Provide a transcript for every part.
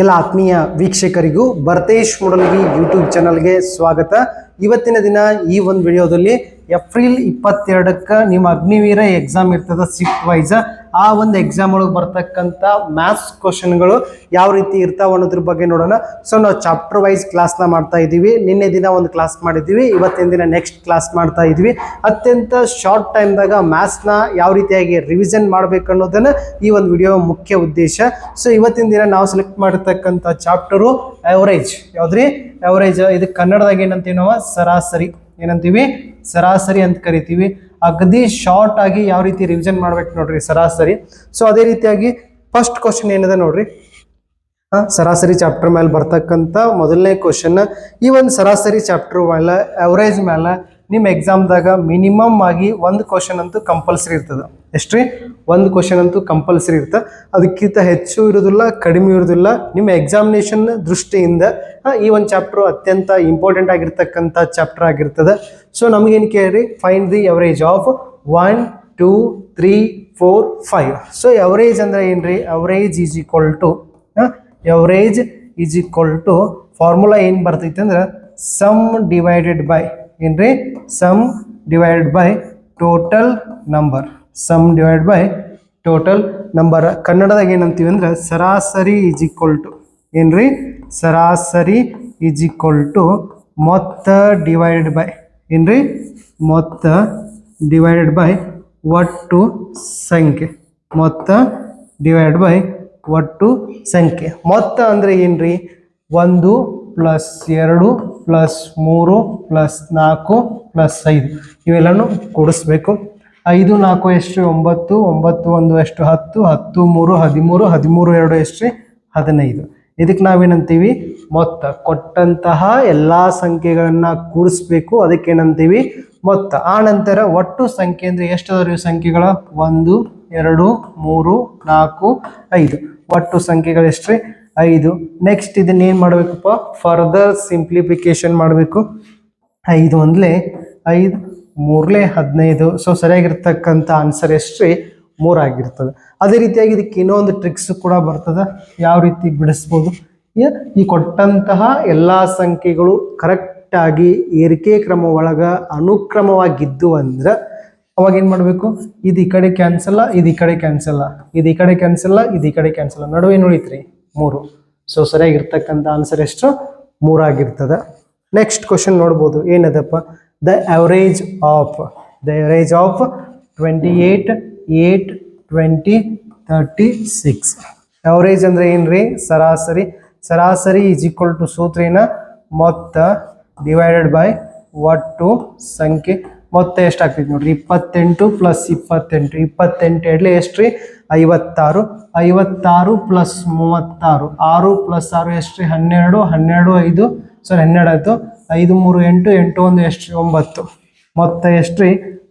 ಎಲ್ಲ ಆತ್ಮೀಯ ವೀಕ್ಷಕರಿಗೂ ಭರತೇಶ್ ಮೂಡಲಗಿ ಯೂಟ್ಯೂಬ್ ಚಾನಲ್ಗೆ ಸ್ವಾಗತ. ಇವತ್ತಿನ ದಿನ ಈ ಒಂದು ವಿಡಿಯೋದಲ್ಲಿ ಏಪ್ರಿಲ್ ಇಪ್ಪತ್ತೆರಡಕ್ಕೆ ನಿಮ್ಮ ಅಗ್ನಿವೀರ ಎಕ್ಸಾಮ್ ಇರ್ತದೆ ಶಿಫ್ಟ್ ವೈಸ್ ಆ ಒಂದು ಎಕ್ಸಾಮ್ ಒಳಗೆ ಬರ್ತಕ್ಕಂಥ ಮ್ಯಾಥ್ಸ್ ಕ್ವಶನ್ಗಳು ಯಾವ ರೀತಿ ಇರ್ತಾವ ಅನ್ನೋದ್ರ ಬಗ್ಗೆ ನೋಡೋಣ. ಸೊ ನಾವು ಚಾಪ್ಟರ್ ವೈಸ್ ಕ್ಲಾಸ್ನ ಮಾಡ್ತಾ ಇದ್ದೀವಿ. ನಿನ್ನೆ ದಿನ ಒಂದು ಕ್ಲಾಸ್ ಮಾಡಿದ್ದೀವಿ. ಇವತ್ತಿನ ದಿನ ನೆಕ್ಸ್ಟ್ ಕ್ಲಾಸ್ ಮಾಡ್ತಾ ಇದ್ದೀವಿ. ಅತ್ಯಂತ ಶಾರ್ಟ್ ಟೈಮ್ದಾಗ ಮ್ಯಾಥ್ಸ್ನ ಯಾವ ರೀತಿಯಾಗಿ ರಿವಿಷನ್ ಮಾಡ್ಬೇಕು ಅನ್ನೋದನ್ನ ಈ ಒಂದು ವಿಡಿಯೋ ಮುಖ್ಯ ಉದ್ದೇಶ. ಸೊ ಇವತ್ತಿನ ದಿನ ನಾವು ಸೆಲೆಕ್ಟ್ ಮಾಡಿರ್ತಕ್ಕಂಥ ಚಾಪ್ಟರು ಅವರೇಜ್ ಯಾವ್ದ್ರಿ? ಅವರೇಜ್ ಇದು ಕನ್ನಡದಾಗ ಏನಂತೀವಿ ನಾವು ಸರಾಸರಿ. ಏನಂತೀವಿ? ಸರಾಸರಿ ಅಂತ ಕರಿತೀವಿ. ಅಗದಿ ಶಾರ್ಟ್ ಆಗಿ ಯಾವ ರೀತಿ ರಿವಿಷನ್ ಮಾಡ್ಬೇಕು ನೋಡ್ರಿ ಸರಾಸರಿ. ಸೊ ಅದೇ ರೀತಿಯಾಗಿ ಫಸ್ಟ್ ಕ್ವಶನ್ ಏನಿದೆ ನೋಡ್ರಿ? ಆ, ಸರಾಸರಿ ಚಾಪ್ಟರ್ ಮೇಲೆ ಬರ್ತಕ್ಕಂಥ ಮೊದಲನೇ ಕ್ವಶನ್ ಈ ಒಂದು ಸರಾಸರಿ ಚಾಪ್ಟರ್ ಮೇಲೆ ಅವರೇಜ್ ಮೇಲೆ ನಿಮ್ಮ ಎಕ್ಸಾಮ್ದಾಗ ಮಿನಿಮಮ್ ಆಗಿ ಒಂದು ಕ್ವಶನ್ ಅಂತೂ ಕಂಪಲ್ಸರಿ ಇರ್ತದೆ. ಎಷ್ಟ್ರಿ ಒಂದು ಕ್ವಶನ್ ಅಂತೂ ಕಂಪಲ್ಸರಿ ಇರುತ್ತೆ. ಅದಕ್ಕಿಂತ ಹೆಚ್ಚು ಇರೋದಿಲ್ಲ ಕಡಿಮೆ ಇರೋದಿಲ್ಲ ನಿಮ್ಮ ಎಕ್ಸಾಮಿನೇಷನ್ ದೃಷ್ಟಿಯಿಂದ ಈ ಒಂದು ಚಾಪ್ಟರ್ ಅತ್ಯಂತ ಇಂಪಾರ್ಟೆಂಟ್ ಆಗಿರ್ತಕ್ಕಂಥ ಚಾಪ್ಟರ್ ಆಗಿರ್ತದೆ. ಸೊ ನಮಗೇನು ಕೇಳಿ find the average of one two three four five so average ಅಂದ್ರೆ ಏನ್ರಿ? Average is equal to average is equal to formula ಏನು ಬರ್ತೈತೆ ಅಂದ್ರೆ ಸಮ್ ಡಿವೈಡೆಡ್ ಬೈ ಏನ್ರಿ? Sum divided by total number sum divide by total number ಕನ್ನಡದಾಗ ಏನಂತೀವಿ ಅಂದ್ರೆ ಸರಾಸರಿ ಈಸ್ ಈಕ್ವಲ್ ಟು ಏನ್ರಿ? ಸರಾಸರಿ ಈಸ್ ಈಕ್ವಲ್ ಟು ಮೊತ್ತ ಡಿವೈಡೆಡ್ ಬೈ ಏನ್ರಿ? ಮೊತ್ತ ಡಿವೈಡೆಡ್ ಬೈ ಒಟ್ಟು ಸಂಖ್ಯೆ. ಮೊತ್ತ ಡಿವೈಡ್ ಬೈ ಒಟ್ಟು ಸಂಖ್ಯೆ. ಮೊತ್ತ ಅಂದರೆ ಏನ್ರಿ? ಒಂದು ಪ್ಲಸ್ ಎರಡು ಪ್ಲಸ್ ಮೂರು ಪ್ಲಸ್ ನಾಲ್ಕು ಪ್ಲಸ್ ಐದು. ಇವೆಲ್ಲನೂ ಕೂಡಿಸ್ಬೇಕು. ಐದು, ನಾಲ್ಕು ಎಷ್ಟು, ಒಂಬತ್ತು ಒಂಬತ್ತು, ಒಂದು ಎಷ್ಟು, ಹತ್ತು ಹತ್ತು, ಮೂರು, ಹದಿಮೂರು ಹದಿಮೂರು, ಎರಡು ಎಷ್ಟು, ಹದಿನೈದು. ಇದಕ್ಕೆ ನಾವೇನಂತೀವಿ? ಮೊತ್ತ. ಕೊಟ್ಟಂತಹ ಎಲ್ಲ ಸಂಖ್ಯೆಗಳನ್ನು ಕೂಡಿಸ್ಬೇಕು, ಅದಕ್ಕೇನಂತೀವಿ? ಮೊತ್ತ. ಆ ನಂತರ ಒಟ್ಟು ಸಂಖ್ಯೆ ಅಂದರೆ ಎಷ್ಟು ಅದರ ಸಂಖ್ಯೆಗಳ? ಒಂದು, ಎರಡು, ಮೂರು, ನಾಲ್ಕು, ಐದು. ಒಟ್ಟು ಸಂಖ್ಯೆಗಳು ಎಷ್ಟ್ರಿ? ಐದು. ನೆಕ್ಸ್ಟ್ ಇದನ್ನ ಏನು ಮಾಡಬೇಕಪ್ಪ? ಫರ್ದರ್ ಸಿಂಪ್ಲಿಫಿಕೇಶನ್ ಮಾಡಬೇಕು. ಐದು ಒಂದ್ಲೆ ಐದು. ಮೂರ್ಲೆ ಹದಿನೈದು ಸೊ ಸರಿಯಾಗಿರ್ತಕ್ಕಂಥ ಆನ್ಸರ್ ಎಷ್ಟ್ರಿ ಮೂರಾಗಿರ್ತದೆ ಅದೇ ರೀತಿಯಾಗಿ ಇದಕ್ಕೆ ಇನ್ನೊಂದು ಟ್ರಿಕ್ಸ್ ಕೂಡ ಬರ್ತದೆ. ಯಾವ ರೀತಿ ಬಿಡಿಸ್ಬೋದು? ಈ- ಕೊಟ್ಟಂತಹ ಎಲ್ಲ ಸಂಖ್ಯೆಗಳು ಕರೆಕ್ಟಾಗಿ ಏರಿಕೆ ಕ್ರಮ ಒಳಗೆ ಅನುಕ್ರಮವಾಗಿದ್ದು ಅಂದ್ರೆ ಅವಾಗ ಏನು ಮಾಡಬೇಕು? ಇದು ಈ ಕಡೆ ಕ್ಯಾನ್ಸಲ್ಲ ಇದು ಈ ಕಡೆ ಕ್ಯಾನ್ಸಲ್ಲ ಇದು ಈ ಕಡೆ ಕ್ಯಾನ್ಸಲ್ಲ ಇದು ಈ ಕಡೆ ಕ್ಯಾನ್ಸಲ್ಲ ನಡುವೆ ಉಳಿತ್ರಿ ಮೂರು. ಸೊ ಸರಿಯಾಗಿರ್ತಕ್ಕಂಥ ಆನ್ಸರ್ ಎಷ್ಟು ಮೂರಾಗಿರ್ತದೆ. ನೆಕ್ಸ್ಟ್ ಕ್ವಶನ್ ನೋಡ್ಬೋದು. ಏನದಪ್ಪ? Of the average of twenty eight eight twenty thirty six average ಅಂದ್ರೆ ಏನ್ರಿ? ಸರಾಸರಿ. ಸರಾಸರಿ ಇಸ್ ಈಕ್ವಲ್ ಟು ಸೂತ್ರೇನ ಮೊತ್ತ ಡಿವೈಡೆಡ್ ಬೈ ಒಟ್ಟು ಸಂಖ್ಯೆ. ಮೊತ್ತ ಎಷ್ಟಾಗ್ತೈತಿ ನೋಡ್ರಿ? ಇಪ್ಪತ್ತೆಂಟು ಪ್ಲಸ್ ಇಪ್ಪತ್ತೆಂಟು. ಇಪ್ಪತ್ತೆಂಟು ಎಡ್ಲೆ ಎಷ್ಟ್ರಿ? ಐವತ್ತಾರು. ಐವತ್ತಾರು ಪ್ಲಸ್ ಮೂವತ್ತಾರು. ಆರು ಪ್ಲಸ್ ಆರು ಎಷ್ಟ್ರಿ? ಹನ್ನೆರಡು. ಹನ್ನೆರಡು, ಐದು. ಸಾರಿ ಹನ್ನೆರಡು ಆಯ್ತು. ಐದು, ಮೂರು, ಎಂಟು ಎಂಟು, ಒಂದು, ಎಷ್ಟು, ಒಂಬತ್ತು. ಮೊತ್ತ ಎಷ್ಟ್ರಿ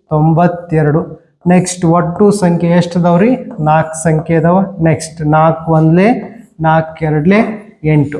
ತೊಂಬತ್ತೆರಡು. ನೆಕ್ಸ್ಟ್ ಒಟ್ಟು ಸಂಖ್ಯೆ ಎಷ್ಟು ಅದಾವ್ರಿ ನಾಲ್ಕು ಸಂಖ್ಯೆ ಅದಾವ. ನೆಕ್ಸ್ಟ್ ನಾಲ್ಕು ಒಂದ್ಲೆ, ನಾಲ್ಕು ಎರಡ್ಲೆ, ಎಂಟು.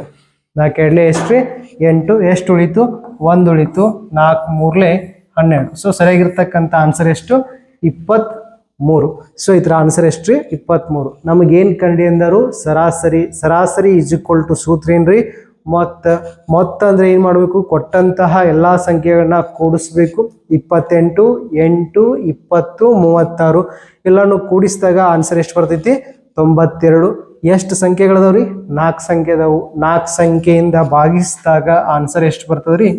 ನಾಲ್ಕು ಎರಡ್ಲೆ ರೀ? ಎಂಟು. ಎಷ್ಟು ಉಳಿತು? ಒಂದು ಉಳಿತು. ನಾಲ್ಕು ಮೂರ್ಲೆ, ಹನ್ನೆರಡು. ಸೊ ಸರಿಯಾಗಿರ್ತಕ್ಕಂಥ ಆನ್ಸರ್ ಎಷ್ಟು? ಇಪ್ಪತ್ತ್ ಮೂರು ಸೊ ಇದರ ಆನ್ಸರ್ ಎಷ್ಟ್ರಿ ಇಪ್ಪತ್ತ್ಮೂರು ನಮಗೇನು ಕಂಡು ಎಂದರು ಸರಾಸರಿ ಸರಾಸರಿ ಈಸ್ ಈಕ್ವಲ್ ಟು ಸೂತ್ರ ಏನ್ರಿ? ಮೊತ್ತ ಮೊತ್ತ ಅಂದ್ರೆ ಏನು ಮಾಡಬೇಕು? ಕೊಟ್ಟಂತಹ ಎಲ್ಲ ಸಂಖ್ಯೆಗಳನ್ನ ಕೂಡಿಸ್ಬೇಕು. ಇಪ್ಪತ್ತೆಂಟು, ಎಂಟು, ಇಪ್ಪತ್ತು, ಮೂವತ್ತಾರು. ಎಲ್ಲಾನು ಕೂಡಿಸಿದಾಗ ಆನ್ಸರ್ ಎಷ್ಟು ಬರ್ತೈತಿ? ತೊಂಬತ್ತೆರಡು. ಎಷ್ಟು ಸಂಖ್ಯೆಗಳದಾವ್ರಿ ನಾಲ್ಕು ಸಂಖ್ಯೆ ಅದಾವು ನಾಲ್ಕು ಸಂಖ್ಯೆಯಿಂದ ಭಾಗಿಸಿದಾಗ ಆನ್ಸರ್ ಎಷ್ಟು ಬರ್ತದ್ರಿ?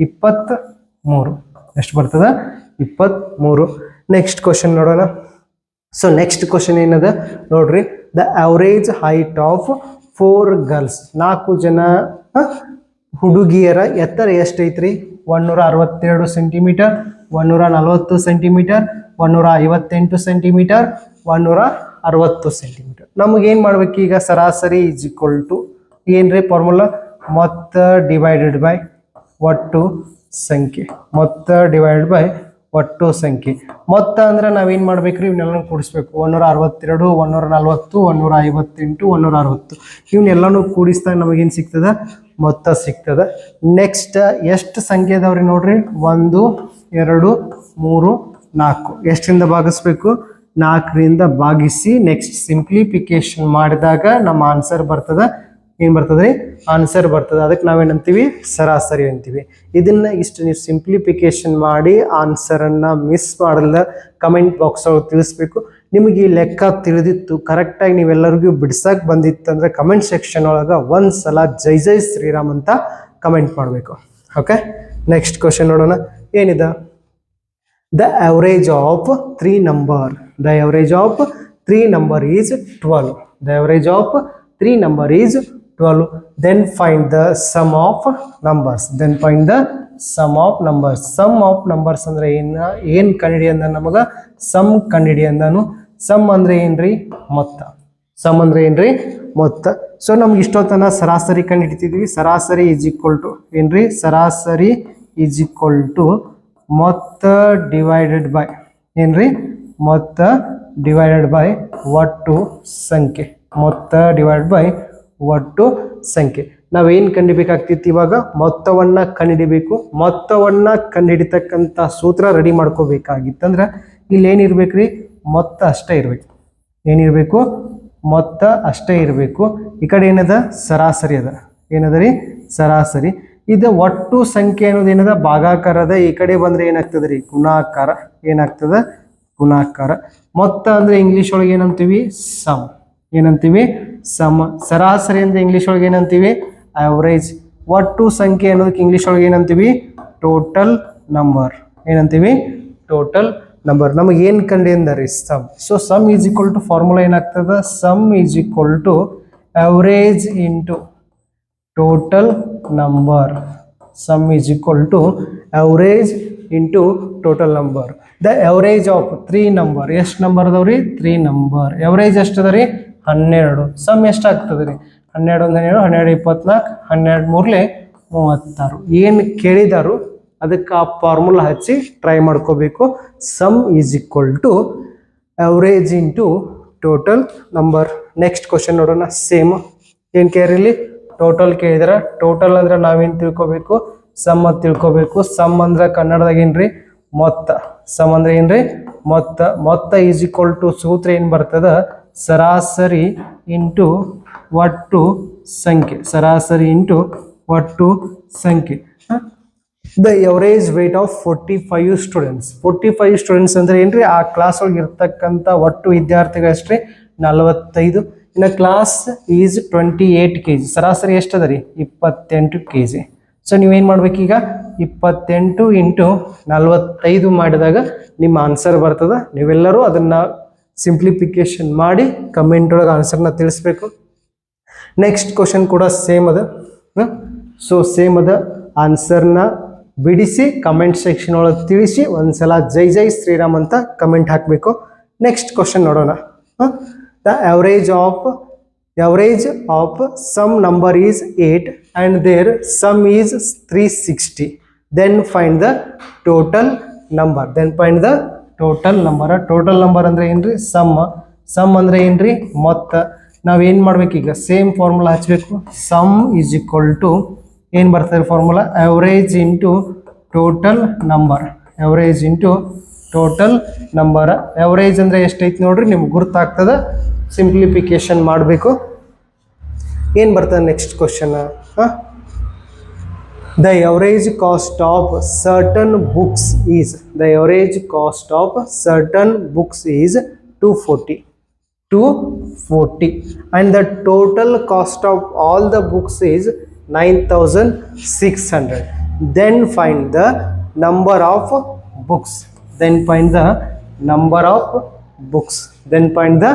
ಇಪ್ಪತ್ತ್ ಮೂರು ಎಷ್ಟು ಬರ್ತದ? ಇಪ್ಪತ್ತ್ಮೂರು ನೆಕ್ಸ್ಟ್ ಕ್ವಶನ್ ನೋಡೋಣ. ಸೊ ನೆಕ್ಸ್ಟ್ ಕ್ವಶನ್ ಏನದ? ನೋಡ್ರಿ. The average height of four girls ನಾಲ್ಕು ಜನ ಹುಡುಗಿಯರ ಎತ್ತರ ಎಷ್ಟೈತ್ರಿ? ಒಂದೂರ ಅರವತ್ತೆರಡು ಸೆಂಟಿಮೀಟರ್ ಒಂದೂರ ನಲವತ್ತು ಸೆಂಟಿಮೀಟರ್ ಒಂದೂರ ಐವತ್ತೆಂಟು ಸೆಂಟಿಮೀಟರ್ ಒಂದೂರ ಅರವತ್ತು ಸೆಂಟಿಮೀಟರ್ ನಮಗೇನು ಮಾಡ್ಬೇಕು ಈಗ? ಸರಾಸರಿ ಈಸ್ ಈಕ್ವಲ್ ಟು ಏನ್ರಿ ಫಾರ್ಮುಲಾ ಮೊತ್ತ ಡಿವೈಡೆಡ್ ಬೈ ಒಟ್ಟು ಸಂಖ್ಯೆ. ಮೊತ್ತ ಡಿವೈಡೆಡ್ ಬೈ ಒಟ್ಟು ಸಂಖ್ಯೆ. ಮೊತ್ತ ಅಂದ್ರೆ ನಾವೇನು ಮಾಡ್ಬೇಕ್ರಿ? ಇವನ್ನೆಲ್ಲ ಕೂಡಿಸ್ಬೇಕು. ಒಂದೂರ ಅರವತ್ತೆರಡು ಒಂದೂರ ನಲ್ವತ್ತು ಒಂದೂರ ಐವತ್ತೆಂಟು ಒಂದೂರ ಅರವತ್ತು ಇವನ್ನೆಲ್ಲನೂ ಕೂಡಿಸಿದಾಗ ನಮಗೇನು ಸಿಗ್ತದ? ಮೊತ್ತ ಸಿಗ್ತದ. ನೆಕ್ಸ್ಟ್ ಎಷ್ಟು ಸಂಖ್ಯೆ ಅದಾವ್ರಿ ನೋಡ್ರಿ? ಒಂದು, ಎರಡು, ಮೂರು, ನಾಲ್ಕು. ಎಷ್ಟರಿಂದ ಭಾಗಿಸ್ಬೇಕು? ನಾಲ್ಕರಿಂದ ಭಾಗಿಸಿ ನೆಕ್ಸ್ಟ್ ಸಿಂಪ್ಲಿಫಿಕೇಶನ್ ಮಾಡಿದಾಗ ನಮ್ಮ ಆನ್ಸರ್ ಬರ್ತದ. ಏನು ಬರ್ತದೆ ಆನ್ಸರ್ ಬರ್ತದೆ. ಅದಕ್ಕೆ ನಾವೇನಂತೀವಿ? ಸರಾಸರಿ ಅಂತೀವಿ. ಇದನ್ನು ಇಷ್ಟು ನೀವು ಸಿಂಪ್ಲಿಫಿಕೇಶನ್ ಮಾಡಿ ಆನ್ಸರನ್ನು ಮಿಸ್ ಮಾಡಲ್ಲ ಕಮೆಂಟ್ ಬಾಕ್ಸ್ ಒಳಗೆ ತಿಳಿಸ್ಬೇಕು. ನಿಮಗೆ ಈ ಲೆಕ್ಕ ತಿಳಿದಿತ್ತು ಕರೆಕ್ಟಾಗಿ ನೀವೆಲ್ಲರಿಗೂ ಬಿಡ್ಸಕ್ಕೆ ಬಂದಿತ್ತು ಅಂದರೆ ಕಮೆಂಟ್ ಸೆಕ್ಷನ್ ಒಳಗೆ ಒಂದು ಸಲ ಜೈ ಜೈ ಶ್ರೀರಾಮ್ ಅಂತ ಕಮೆಂಟ್ ಮಾಡಬೇಕು. ಓಕೆ ನೆಕ್ಸ್ಟ್ ಕ್ವಶನ್ ನೋಡೋಣ. ಏನಿದೆ? The average of three number the average of three number is 12 the average of three number is 12 then find the sum of numbers. Then find the sum of numbers. Sum of numbers ಅಂದ್ರೆ ಏನ, ಏನು ಕಂಡಿಡಿ ಅಂದ ನಮಗ? Some ಕಂಡಿಡಿ ಅಂದಾನು. Some ಅಂದ್ರೆ ಏನ್ರಿ? ಮೊತ್ತ. Some ಅಂದ್ರೆ ಏನ್ರಿ? ಮೊತ್ತ. ಸೊ ನಮ್ಗೆ ಇಷ್ಟೊತ್ತನ ಸರಾಸರಿ ಕಂಡುಹಿಡಿತಿದ್ವಿ. ಸರಾಸರಿ ಈಸ್ ಈಕ್ವಲ್ ಟು ಏನ್ರಿ? ಸರಾಸರಿ ಈಸ್ ಈಕ್ವಲ್ ಟು ಮೊತ್ತ ಡಿವೈಡೆಡ್ ಬೈ ಏನ್ರಿ? ಮೊತ್ತ ಡಿವೈಡೆಡ್ ಬೈ ಒಟ್ಟು ಸಂಖ್ಯೆ. ಮೊತ್ತ ಡಿವೈಡ್ ಬೈ ಒಟ್ಟು ಸಂಖ್ಯೆ. ನಾವೇನು ಕಂಡಿಬೇಕಾಗ್ತಿತ್ತು ಇವಾಗ? ಮೊತ್ತವನ್ನು ಕಂಡುಹಿಡಿಬೇಕು ಮೊತ್ತವನ್ನು ಕಂಡುಹಿಡಿತಕ್ಕಂಥ ಸೂತ್ರ ರೆಡಿ ಮಾಡ್ಕೋಬೇಕಾಗಿತ್ತಂದ್ರೆ ಇಲ್ಲಿ ಏನಿರ್ಬೇಕ್ರಿ ಮೊತ್ತ ಅಷ್ಟೇ ಇರಬೇಕು. ಏನಿರಬೇಕು? ಮೊತ್ತ ಅಷ್ಟೇ ಇರಬೇಕು. ಈ ಕಡೆ ಏನದ? ಸರಾಸರಿ ಅದ. ಏನದ ರೀ? ಸರಾಸರಿ. ಇದು ಒಟ್ಟು ಸಂಖ್ಯೆ ಅನ್ನೋದು ಏನದ? ಭಾಗಾಕಾರದ ಈ ಕಡೆ ಬಂದರೆ ಏನಾಗ್ತದೆ ರೀ? ಗುಣಾಕಾರ. ಏನಾಗ್ತದೆ? ಗುಣಾಕಾರ. ಮೊತ್ತ ಅಂದರೆ ಇಂಗ್ಲೀಷ್ ಒಳಗೆ ಏನಂತೀವಿ? ಸಮ್. ಏನಂತೀವಿ? ಸಮ ಸರಾಸರಿ ಅಂತ ಇಂಗ್ಲಿಷ್ ಒಳಗೆ ಏನಂತೀವಿ? ಆವ್ರೇಜ್ ಒಟ್ಟು ಸಂಖ್ಯೆ ಅನ್ನೋದಕ್ಕೆ ಇಂಗ್ಲಿಷ್ ಒಳಗೆ ಏನಂತೀವಿ? ಟೋಟಲ್ ನಂಬರ್ ಏನಂತೀವಿ? ಟೋಟಲ್ ನಂಬರ್ ನಮಗೆ ಏನು ಕಂಡು ಎಂದರೆ sum so sum is equal to formula ಏನಾಗ್ತದ? Sum is equal to average into total number sum is equal to average into total number the average of three number ಎಷ್ಟು number ಅದಾವ ರೀ three number average ಎಷ್ಟು ಅದ ರೀ ಹನ್ನೆರಡು. Some ಎಷ್ಟಾಗ್ತದೆ ರೀ? ಹನ್ನೆರಡು ಒಂದು ಹನ್ನೆರಡು ಹನ್ನೆರಡು ಇಪ್ಪತ್ನಾಲ್ಕು, ಹನ್ನೆರಡು ಮೂರಲೆ ಮೂವತ್ತಾರು. ಏನು ಕೇಳಿದಾರು, ಅದಕ್ಕೆ ಆ ಫಾರ್ಮುಲಾ ಹಚ್ಚಿ ಟ್ರೈ ಮಾಡ್ಕೋಬೇಕು. Sum is equal to average into total number next question ನೋಡೋಣ. ಸೇಮ್ ಏನು ಕೇಳಿರಲಿ ಟೋಟಲ್ ಕೇಳಿದಾರ. ಟೋಟಲ್ ಅಂದ್ರೆ ನಾವೇನು ತಿಳ್ಕೊಬೇಕು? ಸಮ್ ಅಂತ ತಿಳ್ಕೊಬೇಕು. ಸಮ್ ಅಂದ್ರೆ ಕನ್ನಡದಾಗ ಏನ್ರಿ? ಮೊತ್ತ. ಸಮ್ ಅಂದ್ರೆ ಏನ್ರಿ? ಮೊತ್ತ. ಮೊತ್ತ ಈಸ್ ಈಕ್ವಲ್ ಟು ಸೂತ್ರ ಏನು ಬರ್ತದ? ಸರಾಸರಿ ಇಂಟು ಒಟ್ಟು ಸಂಖ್ಯೆ. ಸರಾಸರಿ ಇಂಟು ಒಟ್ಟು ಸಂಖ್ಯೆ. The average weight of forty five students forty five students ಅಂದ್ರೆ ಏನ್ರಿ? ಆ ಕ್ಲಾಸ್ ಒಳಗೆ ಇರ್ತಕ್ಕಂಥ ಒಟ್ಟು ವಿದ್ಯಾರ್ಥಿಗಳಷ್ಟೇ ನಲವತ್ತೈದು. ಇನ್ನು class is twenty eight K G ಸರಾಸರಿ ಎಷ್ಟು ಅದ ರೀ ಇಪ್ಪತ್ತೆಂಟು ಕೆ ಜಿ ಸೊ ನೀವೇನು ಮಾಡ್ಬೇಕೀಗ? ಇಪ್ಪತ್ತೆಂಟು ಇಂಟು ನಲವತ್ತೈದು ಮಾಡಿದಾಗ ನಿಮ್ಮ ಆನ್ಸರ್ ಬರ್ತದೆ. ನೀವೆಲ್ಲರೂ ಅದನ್ನ ಸಿಂಪ್ಲಿಫಿಕೇಶನ್ ಮಾಡಿ ಕಮೆಂಟ್ ಒಳಗೆ ಆನ್ಸರ್ನ ತಿಳಿಸ್ಬೇಕು. ನೆಕ್ಸ್ಟ್ ಕ್ವಶನ್ ಕೂಡ ಸೇಮ್ ಅದ. ಸೊ ಸೇಮ್ ಅದ. ಆನ್ಸರ್ನ ಬಿಡಿಸಿ ಕಮೆಂಟ್ ಸೆಕ್ಷನ್ ಒಳಗೆ ತಿಳಿಸಿ ಒಂದ್ಸಲ ಜೈ ಜೈ ಶ್ರೀರಾಮ್ ಅಂತ ಕಮೆಂಟ್ ಹಾಕಬೇಕು. ನೆಕ್ಸ್ಟ್ ಕ್ವಶನ್ ನೋಡೋಣ. The average of average of some number is eight and their sum is three sixty then find the total number then find the total number total number ಅಂದ್ರೆ ಏನ್ರಿ? Sum sum ಅಂದ್ರೆ ಮೊತ್ತ. ಮಾಡ್ಬೇಕು ಈಗ? Same formula ಹಚ್ಚಬೇಕು sum is equal to ಏನು ಬರ್ತದೆ formula average into total number average into total number average ಅಂದರೆ ಎಷ್ಟೈತೆ ನೋಡ್ರಿ? ನಿಮ್ಗೆ ಗುರುತಾಗ್ತದೆ. ಸಿಂಪ್ಲಿಫಿಕೇಶನ್ ಮಾಡಬೇಕು. ಏನು ಬರ್ತದೆ ನೆಕ್ಸ್ಟ್ ಕ್ವಶನ್ ಹಾಂ? the average cost of certain books is the average cost of certain books is two forty two forty and the total cost of all the books is nine thousand six hundred then find the number of books then find the number of books then find the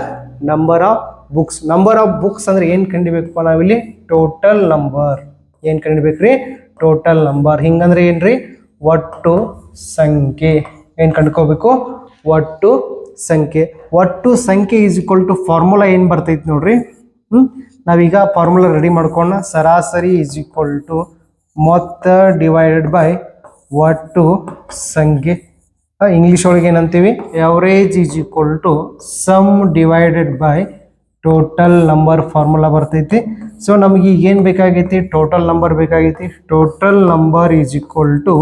number of books number of books ಅಂದ್ರೆ ಏನು ಕಂಡಿಬೇಕಪ್ಪ ನಾವಿಲ್ಲಿ total number ಏನು ಕಂಡಿಬೇಕ್ರಿ total number ಹಿಂಗಂದ್ರೆ ಏನ್ರಿ? ಒಟ್ಟು ಸಂಖ್ಯೆ. ಏನು ಕಂಡ್ಕೋಬೇಕು? ಒಟ್ಟು ಸಂಖ್ಯೆ. ಒಟ್ಟು ಸಂಖ್ಯೆ ಈಸ್ ಈಕ್ವಲ್ ಟು ಫಾರ್ಮುಲಾ ಏನು ಬರ್ತೈತಿ ನೋಡ್ರಿ? ಹ್ಞೂ ನಾವೀಗ ಫಾರ್ಮುಲಾ ರೆಡಿ ಮಾಡ್ಕೊಂಡ ಸರಾಸರಿ ಈಸ್ ಈಕ್ವಲ್ ಟು ಮೊತ್ತ ಡಿವೈಡೆಡ್ ಬೈ ಒಟ್ಟು ಸಂಖ್ಯೆ. ಇಂಗ್ಲೀಷ್ ಒಳಗೆ ಏನಂತೀವಿ? Average is equal to sum divided by total number formula ಬರ್ತೈತಿ. ಸೊ ನಮಗೆ ಏನು ಬೇಕಾಗೈತಿ? ಟೋಟಲ್ ನಂಬರ್ ಬೇಕಾಗೈತಿ. Total number is equal to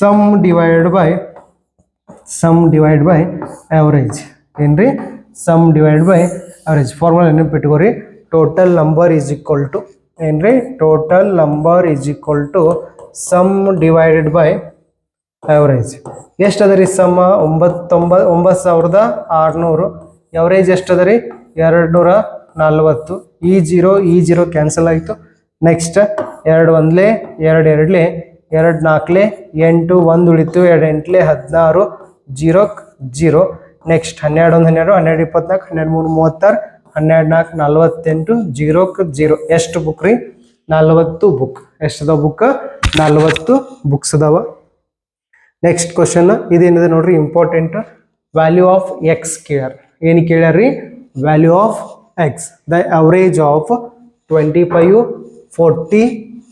sum divide by sum divide by average ಏನ್ರಿ? Sum divide by average formula ನೆನಪಿಟ್ಕೋರಿ total number is equal to ಏನ್ರಿ? Total number is equal to sum divided by average ಎಷ್ಟು ಅದ ರೀ ಸಮ ಒಂಬತ್ತೊಂಬ, ಒಂಬತ್ತು ಸಾವಿರದ ಆರುನೂರು. Average ಎಷ್ಟು ಅದ ರೀ ಎರಡು ನೂರ ನಲ್ವತ್ತು ಈ ಜೀರೋ ಈ ಜೀರೋ ಕ್ಯಾನ್ಸಲ್ ಆಯಿತು. ನೆಕ್ಸ್ಟ್ ಎರಡು ಒಂದ್ಲೆ, ಎರಡು ಎರಡ್ಲೆ, ಎರಡು ನಾಲ್ಕಲೆ ಎಂಟು ಒಂದು ಉಳಿತು, ಎರಡು ಎಂಟ್ಲೆ ಹದಿನಾರು, ಜೀರೋ ಜೀರೋ. ನೆಕ್ಸ್ಟ್ ಹನ್ನೆರಡು ಒಂದು ಹನ್ನೆರಡು ಹನ್ನೆರಡು ಇಪ್ಪತ್ನಾಲ್ಕು, ಹನ್ನೆರಡು ಮೂರು ಮೂವತ್ತಾರು, ಹನ್ನೆರಡು ನಾಲ್ಕು ನಲ್ವತ್ತೆಂಟು ಜೀರೋಕ್ ಜೀರೋ. ಎಷ್ಟು ಬುಕ್ ರೀ? ನಲ್ವತ್ತು ಬುಕ್ ಎಷ್ಟು ಅದಾವ ಬುಕ್ ನಲ್ವತ್ತು ಬುಕ್ಸ್ ಅದಾವ. ನೆಕ್ಸ್ಟ್ ಕ್ವಶನ್ ಇದೇನಿದೆ ನೋಡ್ರಿ ಇಂಪಾರ್ಟೆಂಟ್ ವ್ಯಾಲ್ಯೂ ಆಫ್ ಎಕ್ಸ್ ಕೇರ್ ಏನು ಕೇಳ್ಯಾರ್ರಿ? Value of the average of twenty five forty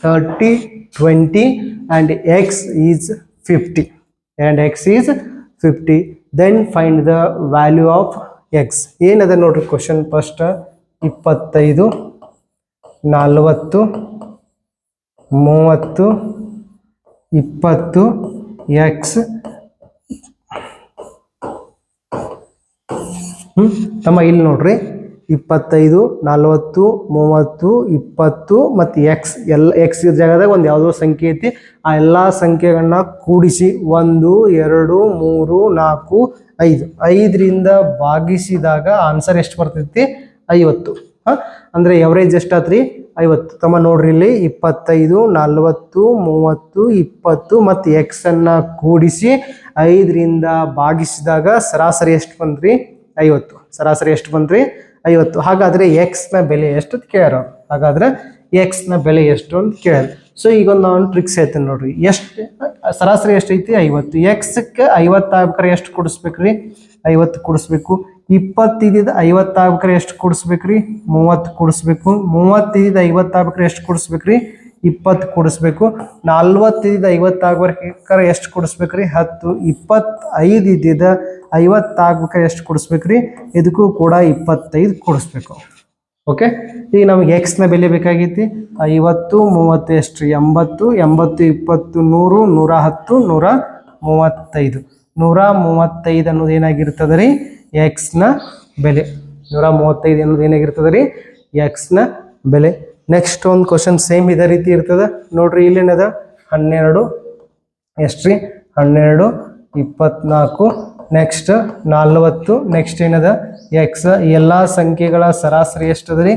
thirty twenty and X is fifty and X is fifty then find the value of X ಏನದ ನೋಡ್ರಿ question first ಇಪ್ಪತ್ತೈದು, ನಲವತ್ತು, ಮೂವತ್ತು, ಇಪ್ಪತ್ತು ಎಕ್ಸ್ ತಮ್ಮ ಇಲ್ಲಿ ನೋಡ್ರಿ. ಇಪ್ಪತ್ತೈದು, ನಲವತ್ತು, ಮೂವತ್ತು, ಇಪ್ಪತ್ತು ಮತ್ತು ಎಕ್ಸ್ ಎಲ್ಲ ಎಕ್ಸ್ ಜಾಗದಾಗ ಒಂದು ಯಾವುದೋ ಸಂಖ್ಯೆ ಐತಿ. ಆ ಎಲ್ಲ ಸಂಖ್ಯೆಗಳನ್ನ ಕೂಡಿಸಿ ಒಂದು, ಎರಡು, ಮೂರು, ನಾಲ್ಕು, ಐದು. ಐದರಿಂದ ಭಾಗಿಸಿದಾಗ ಆನ್ಸರ್ ಎಷ್ಟು ಬರ್ತೈತಿ? ಐವತ್ತು. ಹಾಂ? ಅಂದರೆ ಎವರೇಜ್ ಎಷ್ಟಾತ್ರಿ ಐವತ್ತು. ತಮ್ಮ ನೋಡ್ರಿ ಇಲ್ಲಿ, ಇಪ್ಪತ್ತೈದು, ನಲವತ್ತು, ಮೂವತ್ತು, ಇಪ್ಪತ್ತು ಮತ್ತು ಎಕ್ಸನ್ನು ಕೂಡಿಸಿ ಐದರಿಂದ ಭಾಗಿಸಿದಾಗ ಸರಾಸರಿ ಎಷ್ಟು ಬಂದ್ರಿ? ಐವತ್ತು. ಸರಾಸರಿ ಎಷ್ಟು ಬಂದ್ರಿ? ಐವತ್ತು. ಹಾಗಾದರೆ ಎಕ್ಸ್ನ ಬೆಲೆ ಎಷ್ಟು ಅಂತ ಹಾಗಾದ್ರೆ ಹಾಗಾದ್ರೆ ಎಕ್ಸ್ನ ಬೆಲೆ ಎಷ್ಟು ಅಂತ ಕೇಳ ಸೊ ಈಗ ಒಂದು ನಾನು ಟ್ರಿಕ್ಸ್ ಹೇಳ್ತೇನೆ ನೋಡ್ರಿ. ಎಷ್ಟು, ಸರಾಸರಿ ಎಷ್ಟೈತಿ ಐವತ್ತು. ಎಕ್ಸ್ಗೆ ಐವತ್ತು ಆಗ್ಬೇಕಾರೆ ಎಷ್ಟು ಕೊಡಿಸ್ಬೇಕ್ರಿ? ಐವತ್ತು ಕೊಡಿಸ್ಬೇಕು. ಇಪ್ಪತ್ತಿದ್ದು ಐವತ್ತು ಆಗ್ಬೇಕಾರೆ ಎಷ್ಟು ಕೊಡಿಸ್ಬೇಕ್ರಿ? ಮೂವತ್ತು ಕೊಡಿಸ್ಬೇಕು. ಮೂವತ್ತಿದ್ದು ಐವತ್ತು ಆಗ್ಬೇಕಾರೆ ಎಷ್ಟು ಕೊಡಿಸ್ಬೇಕ್ರಿ? ಇಪ್ಪತ್ತು ಕೊಡಿಸ್ಬೇಕು. ನಲ್ವತ್ತೈದು ಐವತ್ತು ಆಗ್ಬೇಕಾರೆ ಎಷ್ಟು ಕೊಡಿಸ್ಬೇಕ್ರಿ? ಹತ್ತು, ಇಪ್ಪತ್ತೈದು ಇದ್ದಿದ್ದ ಐವತ್ತಾಗ್ಬೇಕಾರೆ ಎಷ್ಟು ಕೊಡಿಸ್ಬೇಕ್ರಿ? ಇದಕ್ಕೂ ಕೂಡ ಇಪ್ಪತ್ತೈದು ಕೊಡಿಸ್ಬೇಕು. ಓಕೆ ಈಗ ನಮಗೆ ಎಕ್ಸ್ನ ಬೆಲೆ ಬೇಕಾಗೈತಿ ಐವತ್ತು, ಮೂವತ್ತು ಎಷ್ಟು? ರೀ ಎಂಬತ್ತು ಎಂಬತ್ತು, ಇಪ್ಪತ್ತು, ನೂರು, ನೂರ ಹತ್ತು, ನೂರ ಮೂವತ್ತೈದು. ನೂರ ಮೂವತ್ತೈದು ಅನ್ನೋದು ಏನಾಗಿರ್ತದೆ ರೀ? ಎಕ್ಸ್ನ ಬೆಲೆ. ನೂರ ಮೂವತ್ತೈದು ಅನ್ನೋದು ಏನಾಗಿರ್ತದೆ ರೀ? ಎಕ್ಸ್ನ ಬೆಲೆ. ನೆಕ್ಸ್ಟ್ ಒಂದು ಕ್ವಶನ್ ಸೇಮ್ ಇದೇ ರೀತಿ ಇರ್ತದೆ. ನೋಡ್ರಿ ಇಲ್ಲೇನದ ಹನ್ನೆರಡು, ಎಷ್ಟು ರೀ? ಹನ್ನೆರಡು, ಇಪ್ಪತ್ನಾಲ್ಕು ನೆಕ್ಸ್ಟ್ ನಲ್ವತ್ತು ನೆಕ್ಸ್ಟ್ ಏನದ? ಎಕ್ಸ್ ಎಲ್ಲ ಸಂಖ್ಯೆಗಳ ಸರಾಸರಿ ಎಷ್ಟದ ರೀ?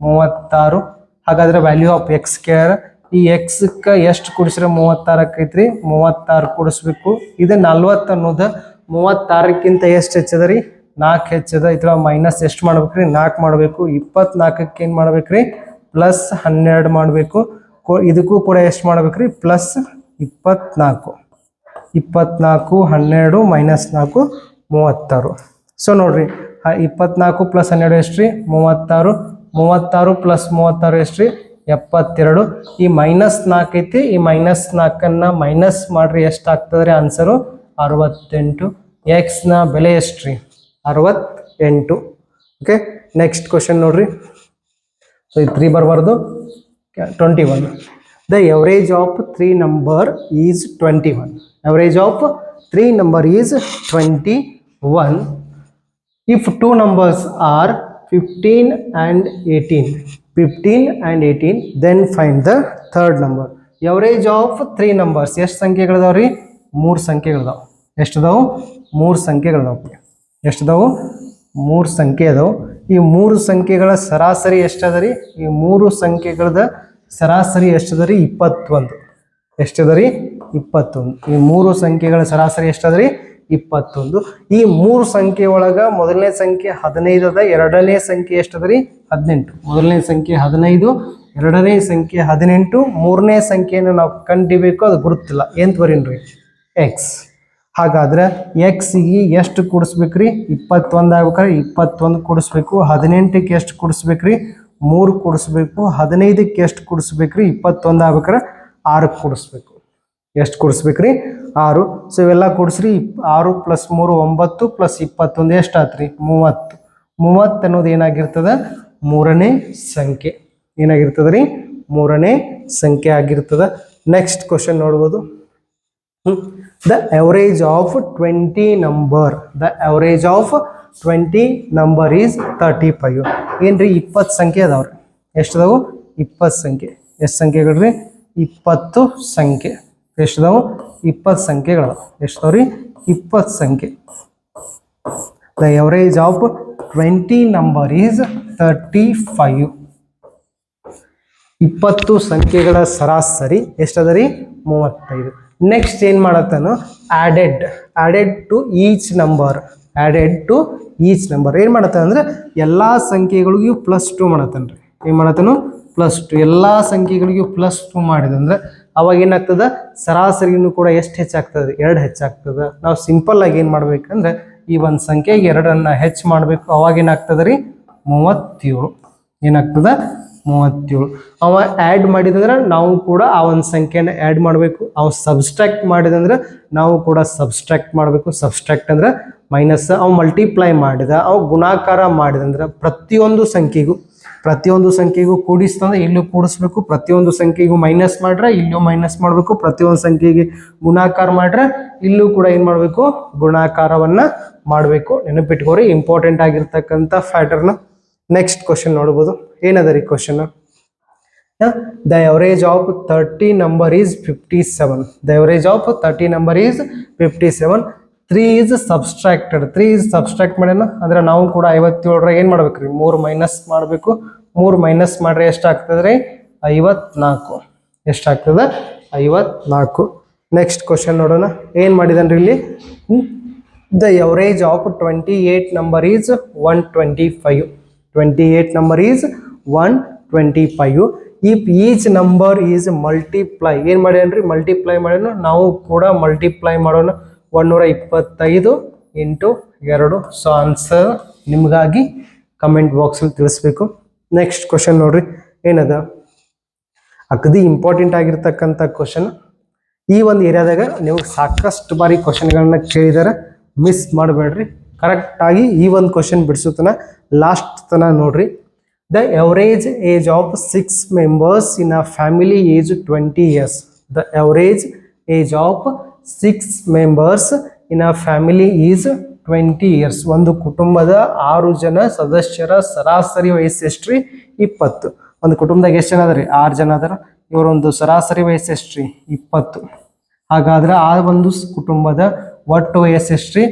ಮೂವತ್ತಾರು. ಹಾಗಾದ್ರೆ ವ್ಯಾಲ್ಯೂ ಆಫ್ ಎಕ್ಸ್ ಕೇರ್ ಈ ಎಕ್ಸ್ಕ್ಕೆ ಎಷ್ಟು ಕೂಡಿಸ್ರೆ ಮೂವತ್ತಾರಕ್ಕೆ ಐತ್ರಿ ಮೂವತ್ತಾರು ಕೂಡಿಸ್ಬೇಕು. ಇದು ನಲ್ವತ್ತು ಅನ್ನೋದು ಮೂವತ್ತಾರಕ್ಕಿಂತ ಎಷ್ಟು ಹೆಚ್ಚದ ರೀ? ನಾಲ್ಕು ಹೆಚ್ಚದ. ಇದ್ರ ಮೈನಸ್ ಎಷ್ಟು ಮಾಡ್ಬೇಕ್ರಿ? ನಾಲ್ಕು ಮಾಡಬೇಕು. ಇಪ್ಪತ್ನಾಲ್ಕಕ್ಕೆ ಏನು ಮಾಡ್ಬೇಕ್ರಿ? ಪ್ಲಸ್ ಹನ್ನೆರಡು ಮಾಡಬೇಕು. ಇದಕ್ಕೂ ಕೂಡ ಎಷ್ಟು ಮಾಡ್ಬೇಕ್ರಿ? ಪ್ಲಸ್ ಇಪ್ಪತ್ನಾಲ್ಕು. ಇಪ್ಪತ್ನಾಲ್ಕು, ಹನ್ನೆರಡು, ಮೈನಸ್ ನಾಲ್ಕು, ಮೂವತ್ತಾರು. ಸೊ ನೋಡ್ರಿ ಇಪ್ಪತ್ನಾಲ್ಕು ಪ್ಲಸ್ ಹನ್ನೆರಡು ಎಷ್ಟು ರೀ ಮೂವತ್ತಾರು. ಮೂವತ್ತಾರು ಪ್ಲಸ್ ಮೂವತ್ತಾರು ಎಷ್ಟು ರೀ ಎಪ್ಪತ್ತೆರಡು. ಈ ಮೈನಸ್ ನಾಲ್ಕು ಐತಿ, ಈ ಮೈನಸ್ ನಾಲ್ಕನ್ನು ಮೈನಸ್ ಮಾಡ್ರಿ ಎಷ್ಟು ಆಗ್ತದೆ ರೀ ಆನ್ಸರು? ಅರವತ್ತೆಂಟು. ಎಕ್ಸ್ನ ಬೆಲೆ ಎಷ್ಟು ರೀ ಅರವತ್ತೆಂಟು. ಓಕೆ ನೆಕ್ಸ್ಟ್ ಕ್ವಶನ್ ನೋಡ್ರಿ. ಸೊ ಇದು ತ್ರೀ ಬರಬಾರ್ದು. Twenty one the average of three number is twenty one average of three number is twenty one if two numbers are fifteen and eighteen fifteen and eighteen then find the third number average of three numbers ಎಷ್ಟು ಸಂಖ್ಯೆಗಳಿದಾವೆ ರೀ? ಮೂರು ಸಂಖ್ಯೆಗಳಿದಾವೆ. ಎಷ್ಟು ಅದಾವು ಮೂರು ಸಂಖ್ಯೆಗಳಿದಾವೆ. ಎಷ್ಟು ಅದಾವು ಮೂರು ಸಂಖ್ಯೆ ಅದಾವು ಈ ಮೂರು ಸಂಖ್ಯೆಗಳ ಸರಾಸರಿ ಎಷ್ಟದ ರೀ? ಈ ಮೂರು ಸಂಖ್ಯೆಗಳದ ಸರಾಸರಿ ಎಷ್ಟದ ರೀ? ಇಪ್ಪತ್ತೊಂದು. ಎಷ್ಟದ ರೀ? ಇಪ್ಪತ್ತೊಂದು. ಈ ಮೂರು ಸಂಖ್ಯೆಗಳ ಸರಾಸರಿ ಎಷ್ಟದ ರೀ? ಇಪ್ಪತ್ತೊಂದು. ಈ ಮೂರು ಸಂಖ್ಯೆ ಒಳಗೆ ಮೊದಲನೇ ಸಂಖ್ಯೆ ಹದಿನೈದು ಅದ, ಎರಡನೇ ಸಂಖ್ಯೆ ಎಷ್ಟದ ರೀ? ಹದಿನೆಂಟು. ಮೊದಲನೇ ಸಂಖ್ಯೆ ಹದಿನೈದು, ಎರಡನೇ ಸಂಖ್ಯೆ ಹದಿನೆಂಟು, ಮೂರನೇ ಸಂಖ್ಯೆಯನ್ನು ನಾವು ಕಂಡಿಬೇಕು ಅದು ಗುರುತಿಲ್ಲ. ಏನ್ ಬರೀನ್ರಿ ಎಕ್ಸ್ ಹಾಗಾದ್ರೆ ಎಕ್ಸ್ಗೆ ಎಷ್ಟು ಕೂಡಿಸ್ಬೇಕ್ರಿ? ಇಪ್ಪತ್ತೊಂದು ಆಗ್ಬೇಕಾದ್ರೆ ಇಪ್ಪತ್ತೊಂದು ಕೂಡಿಸ್ಬೇಕು. ಹದಿನೆಂಟಕ್ಕೆ ಎಷ್ಟು ಕೂಡಿಸ್ಬೇಕ್ರಿ? ಮೂರು ಕೂಡಿಸ್ಬೇಕು. ಹದಿನೈದಕ್ಕೆ ಎಷ್ಟು ಕೂಡಿಸ್ಬೇಕ್ರಿ? ಇಪ್ಪತ್ತೊಂದು ಆಗ್ಬೇಕಾದ್ರೆ ಆರು ಕೂಡಿಸ್ಬೇಕು. ಎಷ್ಟು ಕೂಡಿಸ್ಬೇಕ್ರಿ? ಆರು. ಸೊ ಇವೆಲ್ಲ ಕೂಡಿಸ್ರಿ. ಆರು ಪ್ಲಸ್ ಮೂರು ಒಂಬತ್ತು ಪ್ಲಸ್ ಇಪ್ಪತ್ತೊಂದು ಎಷ್ಟು ಆತ್ರಿ ಮೂವತ್ತು. ಮೂವತ್ತು ಅನ್ನೋದು ಏನಾಗಿರ್ತದೆ? ಮೂರನೇ ಸಂಖ್ಯೆ. ಏನಾಗಿರ್ತದ್ರಿ? ಮೂರನೇ ಸಂಖ್ಯೆ ಆಗಿರ್ತದೆ. ನೆಕ್ಸ್ಟ್ ಕ್ವಶನ್ ನೋಡ್ಬೋದು. The average of twenty number the average of twenty number is thirty five ಏನ್ರಿ ಇಪ್ಪತ್ತು ಸಂಖ್ಯೆ ಅದಾವ್ರಿ? ಎಷ್ಟು ಅದಾವು ಇಪ್ಪತ್ತು ಸಂಖ್ಯೆ. ಎಷ್ಟು ಸಂಖ್ಯೆಗಳ್ರಿ? ಇಪ್ಪತ್ತು ಸಂಖ್ಯೆ. ಎಷ್ಟದಾವು? ಇಪ್ಪತ್ತು ಸಂಖ್ಯೆಗಳು ಎಷ್ಟದವ್ರಿ? ಇಪ್ಪತ್ತು ಸಂಖ್ಯೆ. The average of twenty number is thirty five ಇಪ್ಪತ್ತು ಸಂಖ್ಯೆಗಳ ಸರಾಸರಿ ಎಷ್ಟದ ರೀ? ಮೂವತ್ತೈದು. ನೆಕ್ಸ್ಟ್ ಏನು ಮಾಡತ್ತಾನು? Added added to each number added to each number ಏನು ಮಾಡತ್ತಾನ ಅಂದರೆ ಎಲ್ಲ ಸಂಖ್ಯೆಗಳಿಗೂ ಪ್ಲಸ್ ಟು ಮಾಡತ್ತಾನೆ ರೀ. ಏನು ಮಾಡತ್ತಾನು? ಪ್ಲಸ್ ಟು ಎಲ್ಲ ಸಂಖ್ಯೆಗಳಿಗೂ ಪ್ಲಸ್ ಟು ಮಾಡಿದಂದ್ರೆ ಅವಾಗ ಏನಾಗ್ತದೆ? ಸರಾಸರಿನೂ ಕೂಡ ಎಷ್ಟು ಹೆಚ್ಚಾಗ್ತದೆ? ಎರಡು ಹೆಚ್ಚಾಗ್ತದೆ. ನಾವು ಸಿಂಪಲ್ಲಾಗಿ ಏನು ಮಾಡ್ಬೇಕಂದ್ರೆ ಈ ಒಂದು ಸಂಖ್ಯೆಗೆ ಎರಡನ್ನು ಹೆಚ್ಚು ಮಾಡಬೇಕು. ಅವಾಗ ಏನಾಗ್ತದೆ ರೀ? ಮೂವತ್ತೇಳು. ಏನಾಗ್ತದ? ಮೂವತ್ತೇಳು. ಅವ ಆ್ಯಡ್ ಮಾಡಿದಂದ್ರೆ ನಾವು ಕೂಡ ಆ ಒಂದು ಸಂಖ್ಯೆನ ಆ್ಯಡ್ ಮಾಡಬೇಕು. ಅವ ಸಬ್ಸ್ಟ್ರಾಕ್ಟ್ ಮಾಡಿದಂದ್ರೆ ನಾವು ಕೂಡ ಸಬ್ಸ್ಟ್ರಾಕ್ಟ್ ಮಾಡಬೇಕು. ಸಬ್ಸ್ಟ್ರಾಕ್ಟ್ ಅಂದ್ರೆ ಮೈನಸ್ ಅವ ಮಲ್ಟಿಪ್ಲೈ ಮಾಡಿದ, ಅವು ಗುಣಾಕಾರ ಮಾಡಿದಂದ್ರೆ ಪ್ರತಿಯೊಂದು ಸಂಖ್ಯೆಗೂ ಪ್ರತಿಯೊಂದು ಸಂಖ್ಯೆಗೂ ಕೂಡಿಸ್ತಂದ್ರೆ ಇಲ್ಲೂ ಕೂಡಿಸ್ಬೇಕು. ಪ್ರತಿಯೊಂದು ಸಂಖ್ಯೆಗೂ ಮೈನಸ್ ಮಾಡ್ರೆ ಇಲ್ಲೂ ಮೈನಸ್ ಮಾಡಬೇಕು. ಪ್ರತಿಯೊಂದು ಸಂಖ್ಯೆಗೆ ಗುಣಾಕಾರ ಮಾಡ್ರೆ ಇಲ್ಲೂ ಕೂಡ ಏನು ಮಾಡಬೇಕು? ಗುಣಾಕಾರವನ್ನು ಮಾಡಬೇಕು. ನೆನಪಿಟ್ಕೋರಿ ಇಂಪಾರ್ಟೆಂಟ್ ಆಗಿರ್ತಕ್ಕಂಥ ಫ್ಯಾಟರ್ನ ನೆಕ್ಸ್ಟ್ ಕ್ವಶನ್ ನೋಡ್ಬೋದು. ಏನದ ರೀ question the average of thirty number is fifty seven the average of thirty number is fifty seven three is subtracted three is subtract ಮಾಡ್ಯಾನ? ಅಂದ್ರೆ ನಾವು ಕೂಡ ಐವತ್ತೇಳರ ಏನು ಮಾಡ್ಬೇಕು ರೀ ಮೂರು ಮೈನಸ್ ಮಾಡಬೇಕು. ಮೂರು ಮೈನಸ್ ಮಾಡ್ರೆ ಎಷ್ಟಾಗ್ತದೆ ರೀ ಐವತ್ನಾಲ್ಕು. ಎಷ್ಟಾಗ್ತದೆ? ಐವತ್ನಾಲ್ಕು. ನೆಕ್ಸ್ಟ್ ಕ್ವಶನ್ ನೋಡೋಣ. ಏನು ಮಾಡಿದಾನ್ರಿ ಇಲ್ಲಿ? The average of twenty eight number is one twenty five twenty eight number is one twenty five if each number is multiply ಏನು ಮಾಡ್ಯಾನ್ರಿ? ಮಲ್ಟಿಪ್ಲೈ ಮಾಡ್ಯಾನು. ನಾವು ಕೂಡ ಮಲ್ಟಿಪ್ಲೈ ಮಾಡೋಣ. ಒಂದೂರ ಇಪ್ಪತ್ತೈದು ಇಂಟು ಎರಡು. ಸೊ ಆನ್ಸರ್ ನಿಮಗಾಗಿ ಕಮೆಂಟ್ ಬಾಕ್ಸಲ್ಲಿ ತಿಳಿಸ್ಬೇಕು. ನೆಕ್ಸ್ಟ್ ಕ್ವಶನ್ ನೋಡ್ರಿ. ಏನದ? ಅಗದಿ ಇಂಪಾರ್ಟೆಂಟ್ ಆಗಿರ್ತಕ್ಕಂಥ ಕ್ವಶನ್ ಈ ಒಂದು ಏರಿಯಾದಾಗ ನೀವು ಸಾಕಷ್ಟು ಬಾರಿ ಕ್ವಶನ್ಗಳನ್ನ ಕೇಳಿದಾರೆ ಮಿಸ್ ಮಾಡಬೇಡ್ರಿ. ಕರೆಕ್ಟಾಗಿ ಈ ಒಂದು ಕ್ವಶನ್ ಬಿಡಿಸುತ್ತನ ಲಾಸ್ಟ್ ತನ ನೋಡ್ರಿ. The average age of six members in a family age twenty years the average age of six members in a family is twenty years ಒಂದು ಕುಟುಂಬದ ಆರು ಜನ ಸದಸ್ಯರ ಸರಾಸರಿ ವಯಸ್ಸು ಎಷ್ಟ್ರಿ? ಇಪ್ಪತ್ತು. ಒಂದು ಕುಟುಂಬದಾಗ ಎಷ್ಟು ಜನ ಅದ್ರಿ? ಆರು ಜನ ಅದರ. ಇವರೊಂದು ಸರಾಸರಿ ವಯಸ್ಸು ಎಷ್ಟ್ರಿ? ಇಪ್ಪತ್ತು. ಹಾಗಾದ್ರೆ ಆ ಒಂದು ಕುಟುಂಬದ ಒಟ್ಟು ವಯಸ್ಸು ಎಷ್ಟ್ರಿ?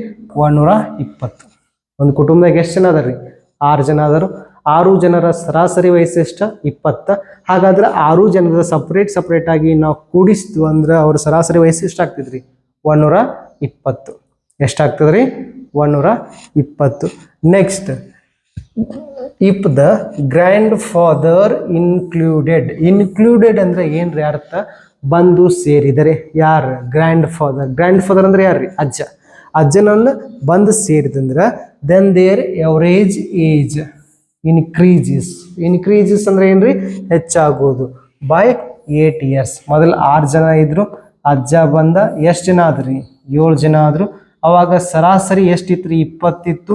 ಒಂದು ಕುಟುಂಬದಾಗ ಎಷ್ಟು ಜನ ಅದಾರಿ? ಆರು ಜನ ಆದರೂ. ಆರು ಜನರ ಸರಾಸರಿ ವಯಸ್ಸು ಎಷ್ಟ? ಇಪ್ಪತ್ತ. ಹಾಗಾದ್ರೆ ಆರು ಜನರ ಸಪ್ರೇಟ್ ಸಪ್ರೇಟ್ ಆಗಿ ನಾವು ಕೂಡಿಸ್ತು ಅಂದ್ರೆ ಅವ್ರ ಸರಾಸರಿ ವಯಸ್ಸು ಎಷ್ಟಾಗ್ತದ್ರಿ ಒಂದೂರ ಇಪ್ಪತ್ತು. ಎಷ್ಟಾಗ್ತದ್ರಿ ಒಂದೂರ ಇಪ್ಪತ್ತು. Next if the grandfather included included ಅಂದ್ರೆ ಏನ್ರಿ ಅರ್ಥ? ಬಂದು ಸೇರಿದರೆ ಯಾರು? ಗ್ರ್ಯಾಂಡ್ ಫಾದರ್ ಗ್ರ್ಯಾಂಡ್ ಫಾದರ್ ಅಂದ್ರೆ ಯಾರ್ರಿ? ಅಜ್ಜ. ಅಜ್ಜನನ್ನ ಬಂದು ಸೇರಿದಂದ್ರೆ then their average age increases increases ಅಂದ್ರೆ ರೀ ಹೆಚ್ಚಾಗೋದು. ಬೈ ಏಟ್ ಇಯರ್ಸ್ ಮೊದಲು ಆರು ಜನ ಇದ್ದರು ಅಜ್ಜ ಬಂದ ಎಷ್ಟು ಜನ ಆದ್ರಿ? ಏಳು ಜನ ಆದರು. ಅವಾಗ ಸರಾಸರಿ ಎಷ್ಟಿತ್ತು ರೀ? ಇಪ್ಪತ್ತಿತ್ತು.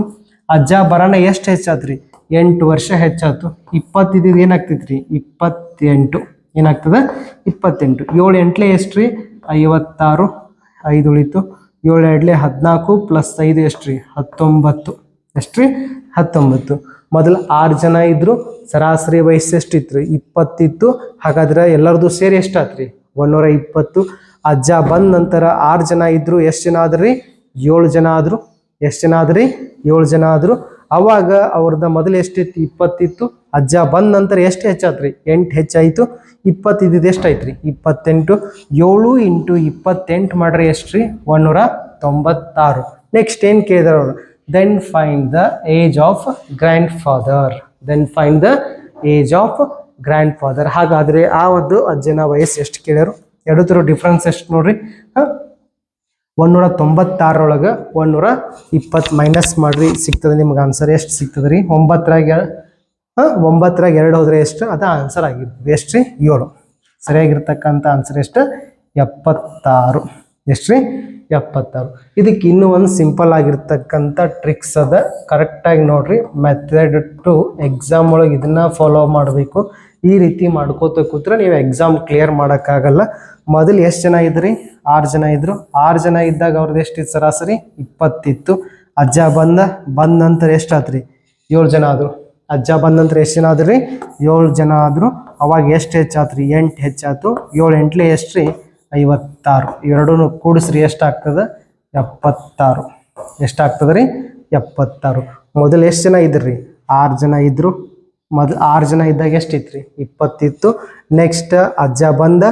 ಅಜ್ಜ ಬರೋಣ ಎಷ್ಟು ಹೆಚ್ಚಾತ್ರಿ? ಎಂಟು ವರ್ಷ ಹೆಚ್ಚಾಯ್ತು ಇಪ್ಪತ್ತಿದ್ದು ರೀ? ಇಪ್ಪತ್ತೆಂಟು. ಏನಾಗ್ತದೆ? ಇಪ್ಪತ್ತೆಂಟು. ಏಳು ಎಂಟ್ಲೆ ಎಷ್ಟು ರೀ? ಐವತ್ತಾರು, ಐದು ಉಳಿತು. ಏಳು ಎರಡ್ಲೆ ಹದಿನಾಲ್ಕು ಪ್ಲಸ್ ಐದು ಎಷ್ಟು ರೀ ಹತ್ತೊಂಬತ್ತು. ಎಷ್ಟು ರೀ ಹತ್ತೊಂಬತ್ತು. ಮೊದಲು ಆರು ಜನ ಇದ್ದರು ಸರಾಸರಿ ವಯಸ್ಸು ಎಷ್ಟಿತ್ತು ರೀ ಇಪ್ಪತ್ತಿತ್ತು. ಹಾಗಾದ್ರೆ ಎಲ್ಲರದು ಸೇರಿ ಎಷ್ಟಾತ್ರಿ? ಒಂದೂರ ಇಪ್ಪತ್ತು. ಅಜ್ಜ ಬಂದ ನಂತರ ಆರು ಜನ ಇದ್ದರು ಎಷ್ಟು ಜನ ಆದ್ರಿ? ಏಳು ಜನ ಆದರು. ಎಷ್ಟು ಜನ ಆದ್ರಿ? ಏಳು ಜನ ಆದ್ರು. ಅವಾಗ ಅವ್ರದ್ದು ಮೊದಲು ಎಷ್ಟಿತ್ತು ಇಪ್ಪತ್ತಿತ್ತು. ಅಜ್ಜ ಬಂದ ನಂತರ ಎಷ್ಟು ಹೆಚ್ಚಾತ್ರಿ? ಎಂಟು ಹೆಚ್ಚಾಯಿತು. ಇಪ್ಪತ್ತಿದ್ದು ಎಷ್ಟಾಯ್ತು ಇಪ್ಪತ್ತೆಂಟು. ಏಳು ಇಂಟು ಇಪ್ಪತ್ತೆಂಟು ಮಾಡ್ರಿ ಎಷ್ಟು ರೀ ಒಂದೂರ ತೊಂಬತ್ತಾರು. ನೆಕ್ಸ್ಟ್ ಏನು ಕೇಳಿದಾರೆ ಅವರು? Then find the age of grandfather then find the age of grandfather ಹಾಗಾದರೆ ಆ ಒಂದು ಅಜ್ಜನ ವಯಸ್ಸು ಎಷ್ಟು ಕೇಳ್ಯಾರು? ಎರಡು ಥರ ಡಿಫ್ರೆನ್ಸ್ ಎಷ್ಟು ನೋಡ್ರಿ? ಹಾಂ? ಒಂದೂರ ತೊಂಬತ್ತಾರೊಳಗೆ ಒಂದೂರ ಇಪ್ಪತ್ತು ಮೈನಸ್ ಮಾಡಿರಿ, ಸಿಗ್ತದೆ ನಿಮ್ಗೆ ಆನ್ಸರ್ ಎಷ್ಟು ಸಿಗ್ತದೆ ರೀ? ಒಂಬತ್ತರಾಗ ಒಂಬತ್ತರಾಗ ಎರಡು ಹೋದ್ರೆ ಎಷ್ಟು? ಅದು ಆನ್ಸರ್ ಆಗಿರ್ತದೆ. ಎಷ್ಟು ರೀ? ಏಳು. ಸರಿಯಾಗಿರ್ತಕ್ಕಂಥ ಆನ್ಸರ್ ಎಷ್ಟು? ಎಪ್ಪತ್ತಾರು. ಎಷ್ಟು ರೀ? ಎಪ್ಪತ್ತಾರು. ಇದಕ್ಕೆ ಇನ್ನೂ ಒಂದು ಸಿಂಪಲ್ ಆಗಿರ್ತಕ್ಕಂಥ ಟ್ರಿಕ್ಸ್ ಅದ. ಕರೆಕ್ಟಾಗಿ ನೋಡ್ರಿ. ಮೆಥಡ್ ಟು ಎಕ್ಸಾಮ್ ಒಳಗೆ ಇದನ್ನ ಫಾಲೋ ಮಾಡಬೇಕು. ಈ ರೀತಿ ಮಾಡ್ಕೋತ ಕೂತ್ರೆ ನೀವು ಎಕ್ಸಾಮ್ ಕ್ಲಿಯರ್ ಮಾಡೋಕ್ಕಾಗಲ್ಲ. ಮೊದಲು ಎಷ್ಟು ಜನ ಇದ್ರಿ? ಆರು ಜನ ಇದ್ರು. ಆರು ಜನ ಇದ್ದಾಗ ಅವ್ರದ್ದು ಎಷ್ಟಿತ್ತು ಸರಾಸರಿ? ಇಪ್ಪತ್ತಿತ್ತು. ಅಜ್ಜ ಬಂದ ಬಂದ ನಂತರ ಎಷ್ಟಾತ್ರಿ ಏಳು ಜನ ಆದರು. ಅಜ್ಜ ಬಂದ ನಂತರ ಎಷ್ಟು ಜನ ಆದ್ರಿ? ಏಳು ಜನ ಆದರು. ಅವಾಗ ಎಷ್ಟು ಹೆಚ್ಚಾತ್ರಿ? ಎಂಟು ಹೆಚ್ಚಾತು. ಏಳು ಎಂಟ್ಲೆ ಎಷ್ಟು ರೀ ಐವತ್ತಾರು. ಎರಡೂ ಕೂಡಿಸ್ರಿ ಎಷ್ಟಾಗ್ತದೆ? ಎಪ್ಪತ್ತಾರು. ಎಷ್ಟಾಗ್ತದೆ ರೀ ಎಪ್ಪತ್ತಾರು. ಮೊದಲು ಎಷ್ಟು ಜನ ಇದ್ರಿ? ಆರು ಜನ ಇದ್ದರು ಮೊದಲು ಆರು ಜನ ಇದ್ದಾಗ ಎಷ್ಟಿತ್ತು ರೀ ಇಪ್ಪತ್ತಿತ್ತು. ನೆಕ್ಸ್ಟ್ ಅಜ್ಜ ಬಂದ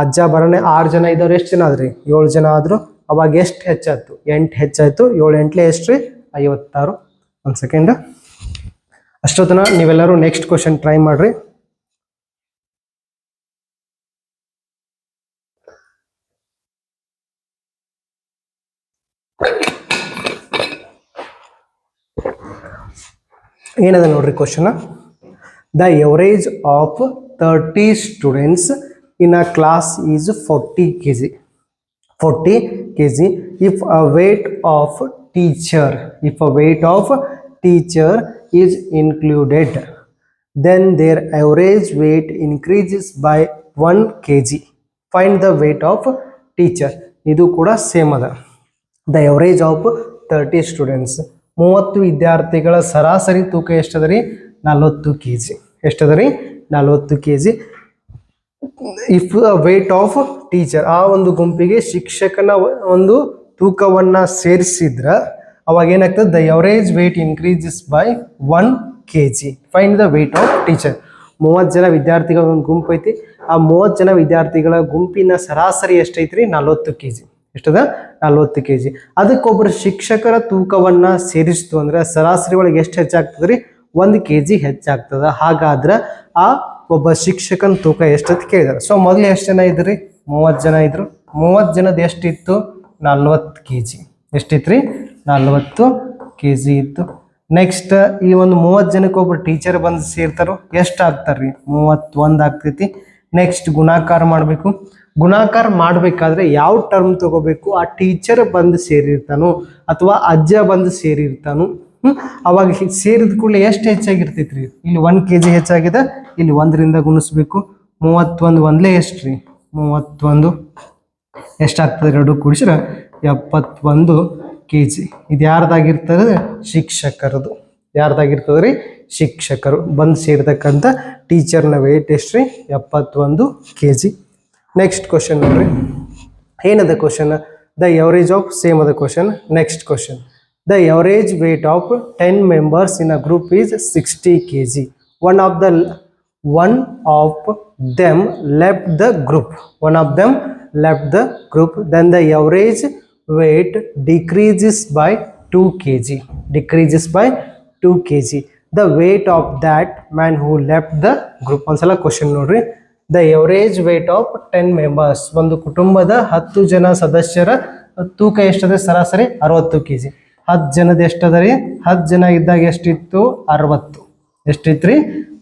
ಅಜ್ಜ ಬರೋಣ ಆರು ಜನ ಇದ್ದವ್ರು ಎಷ್ಟು ಜನ ಆದ್ರಿ? ಏಳು ಜನ ಆದ್ರು ಅವಾಗ ಎಷ್ಟು ಹೆಚ್ಚಾಯ್ತು? ಎಂಟು ಹೆಚ್ಚಾಯ್ತು, ಏಳು ಎಂಟ್ಲೆ ಎಷ್ಟು ರೀ ಐವತ್ತಾರು. ಒಂದು ಸೆಕೆಂಡ್ ಅಷ್ಟೊತ್ತನ ನೀವೆಲ್ಲರೂ ನೆಕ್ಸ್ಟ್ ಕ್ವಶನ್ ಟ್ರೈ ಮಾಡ್ರಿ. ಏನದ ನೋಡ್ರಿ question the average of thirty students a class is forty K G 40 kg if a weight of teacher if a weight of teacher is included then their average weight increases by 1 kg find the weight of teacher ಇದು ಕೂಡ same ಅದ the average of thirty students ಮೂವತ್ತು ವಿದ್ಯಾರ್ಥಿಗಳ ಸರಾಸರಿ ತೂಕ ಎಷ್ಟದ ರೀ ನಲವತ್ತು K G ಎಷ್ಟದ ರೀ ನಲವತ್ತು K G if weight of teacher ಆ ಒಂದು ಗುಂಪಿಗೆ ಶಿಕ್ಷಕನ ಒಂದು ತೂಕವನ್ನು ಸೇರಿಸಿದ್ರ, ಅವಾಗ ಏನಾಗ್ತದೆ? The average weight increases by one K G find the weight of teacher ಮೂವತ್ತು ಜನ ವಿದ್ಯಾರ್ಥಿಗಳ ಒಂದು ಗುಂಪು ಐತಿ. ಆ ಮೂವತ್ತು ಜನ ವಿದ್ಯಾರ್ಥಿಗಳ ಗುಂಪಿನ ಸರಾಸರಿ ಎಷ್ಟೈತ್ರಿ? ನಲವತ್ತು ಕೆ ಜಿ ಎಷ್ಟದ? ನಲವತ್ತು ಕೆ ಜಿ ಅದಕ್ಕೊಬ್ಬರು ಶಿಕ್ಷಕರ ತೂಕವನ್ನು ಸೇರಿಸ್ತು ಅಂದ್ರೆ ಸರಾಸರಿ ಒಳಗೆ ಎಷ್ಟು ಹೆಚ್ಚಾಗ್ತದೆ ರೀ ಒಂದು ಕೆ ಜಿ ಹೆಚ್ಚಾಗ್ತದೆ. ಹಾಗಾದ್ರೆ ಆ ಒಬ್ಬ ಶಿಕ್ಷಕನ ತೂಕ ಎಷ್ಟಂತ ಕೇಳಿದಾರೆ. ಸೊ ಮೊದಲು ಎಷ್ಟು ಜನ ಇದ್ರಿ? ಮೂವತ್ತು ಜನ ಇದ್ರು. ಮೂವತ್ತು ಜನದ ಎಷ್ಟಿತ್ತು? ನಲ್ವತ್ತು ಕೆ ಜಿ ಎಷ್ಟಿತ್ರಿ? ನಲ್ವತ್ತು ಕೆ ಜಿ ಇತ್ತು. ನೆಕ್ಸ್ಟ್ ಈ ಒಂದು ಮೂವತ್ತು ಜನಕ್ಕೆ ಒಬ್ರು ಟೀಚರ್ ಬಂದು ಸೇರ್ತಾರೋ, ಎಷ್ಟು ಆಗ್ತಾರ್ರಿ? ಮೂವತ್ತೊಂದು ಆಗ್ತೈತಿ. ನೆಕ್ಸ್ಟ್ ಗುಣಾಕಾರ ಮಾಡಬೇಕು. ಗುಣಾಕಾರ ಮಾಡಬೇಕಾದ್ರೆ ಯಾವ ಟರ್ಮ್ ತಗೋಬೇಕು? ಆ ಟೀಚರ್ ಬಂದು ಸೇರಿರ್ತಾನೋ, ಅಥವಾ ಅಜ್ಜ ಬಂದು ಸೇರಿರ್ತಾನೋ ಅವಾಗ ಸೇರಿದ ಕೂಡಲೇ ಎಷ್ಟು ಹೆಚ್ಚಾಗಿರ್ತೈತ್ರಿ? ಇಲ್ಲಿ ಒಂದು ಕೆ ಜಿ ಹೆಚ್ಚಾಗಿದೆ, ಇಲ್ಲಿ ಒಂದರಿಂದ ಗುಣಿಸ್ಬೇಕು. ಮೂವತ್ತೊಂದು ಒಂದಲೇ ಎಷ್ಟು ರೀ? ಮೂವತ್ತೊಂದು. ಎಷ್ಟಾಗ್ತದೆ ಎರಡು ಕೂಡಿಸಿರ ಎಪ್ಪತ್ತೊಂದು ಕೆ ಜಿ ಇದು ಯಾರ್ದಾಗಿರ್ತದೆ? ಶಿಕ್ಷಕರದು. ಯಾರ್ದಾಗಿರ್ತದೆ ರೀ ಶಿಕ್ಷಕರು. ಬಂದು ಸೇರ್ತಕ್ಕಂಥ ಟೀಚರ್ನ ವೇಟ್ ಎಷ್ಟು ರೀ? ಎಪ್ಪತ್ತೊಂದು ಕೆ ಜಿ ನೆಕ್ಸ್ಟ್ ಕ್ವಶನ್ ನೋಡ್ರಿ. ಏನದ question the average of same ಅದ question next question the average weight of ten members in a group is sixty K G one of the one of them left the group one of them left the group then the average weight decreases by 2 kg decreases by 2 kg the weight of that man who left the group ಒಂದ್ಸಲ question ನೋಡ್ರಿ the average weight of ten members ಒಂದು ಕುಟುಂಬದ ಹತ್ತು ಜನ ಸದಸ್ಯರ ತೂಕ ಎಷ್ಟದೆ ಸರಾಸರಿ ಅರವತ್ತು ಕೆ ಜಿ ಹತ್ತು ಜನದ ಎಷ್ಟದ ರೀ ಹತ್ತು ಜನ ಇದ್ದಾಗ ಎಷ್ಟಿತ್ತು? ಅರವತ್ತು. ಎಷ್ಟಿತ್ತು ರೀ